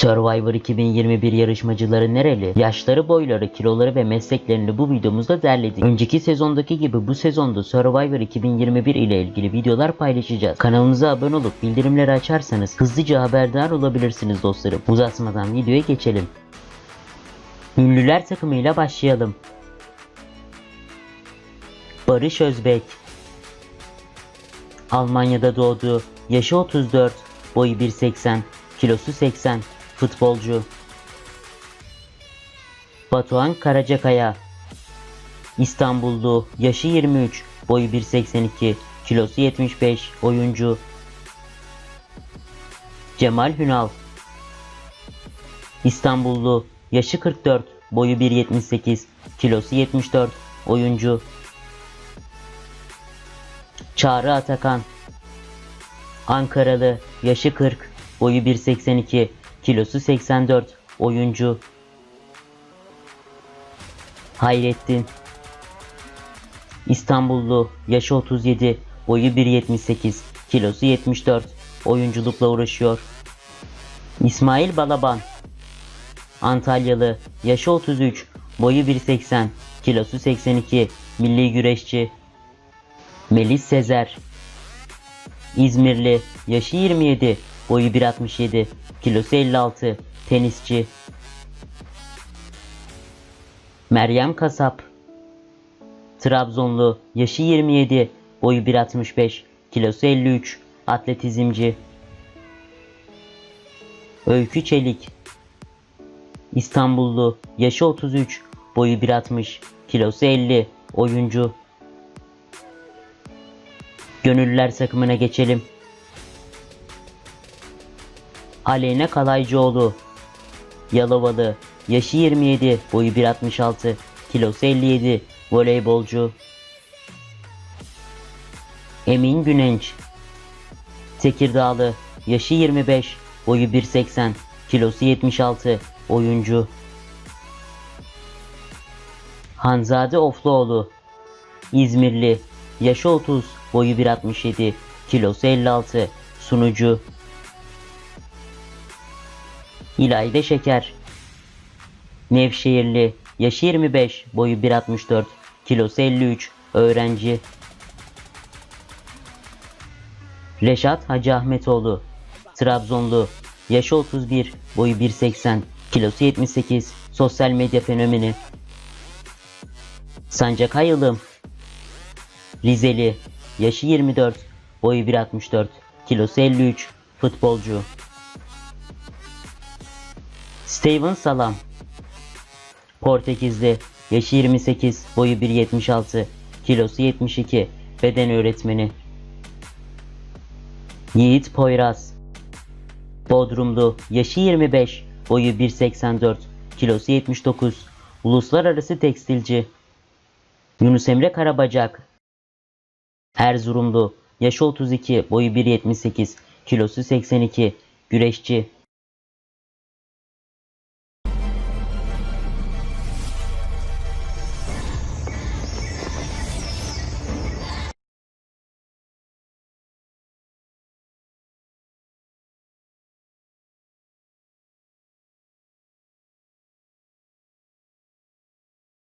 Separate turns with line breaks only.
Survivor 2021 yarışmacıları nereli? Yaşları, boyları, kiloları ve mesleklerini bu videomuzda derledik. Önceki sezondaki gibi bu sezonda Survivor 2021 ile ilgili videolar paylaşacağız. Kanalımıza abone olup bildirimleri açarsanız hızlıca haberdar olabilirsiniz dostlarım. Uzatmadan videoya geçelim. Ünlüler takımıyla başlayalım. Barış Özbek Almanya'da doğdu. Yaşı 34, boyu 1.80, kilosu 80, futbolcu. Batuhan Karacakaya İstanbullu, yaşı 23, boyu 1.82, kilosu 75, oyuncu. Cemal Hünal İstanbullu, yaşı 44, boyu 1.78, kilosu 74, oyuncu. Çağrı Atakan Ankaralı, yaşı 40, boyu 1.82, kilosu 84, oyuncu. Hayrettin. İstanbullu, yaşı 37, boyu 1.78, kilosu 74, oyunculukla uğraşıyor. İsmail Balaban. Antalyalı, yaşı 33, boyu 1.80, kilosu 82, milli güreşçi. Melis Sezer. İzmirli, yaşı 27, boyu 1.67, kilosu 56, tenisçi. Meryem Kasap Trabzonlu, yaşı 27, boyu 1.65, kilosu 53, atletizmci. Öykü Çelik İstanbullu, yaşı 33, boyu 1.60, kilosu 50, oyuncu. Gönüllüler takımına geçelim. Aleyna Kalaycıoğlu. Yalovalı Yaşı 27 Boyu 1.66 Kilosu 57 Voleybolcu. Emin Günenç. Tekirdağlı Yaşı 25 Boyu 1.80 Kilosu 76 Oyuncu. Hanzade Ofluoğlu. İzmirli Yaşı 30 Boyu 1.67 Kilosu 56 Sunucu İlayda Şeker. Nevşehirli Yaşı 25 Boyu 1.64 Kilosu 53 Öğrenci. Reşat Hacı Ahmetoğlu Trabzonlu Yaşı 31 Boyu 1.80 Kilosu 78 Sosyal medya fenomeni. Sancak Ayılım Rizeli Yaşı 24 Boyu 1.64 Kilosu 53 Futbolcu Steven Salam. Portekizli Yaşı 28 Boyu 1.76 Kilosu 72 Beden öğretmeni. Yiğit Poyraz. Bodrumlu Yaşı 25 Boyu 1.84 Kilosu 79 Uluslararası tekstilci. Yunus Emre Karabacak. Erzurumlu Yaşı 32 Boyu 1.78 Kilosu 82 Güreşçi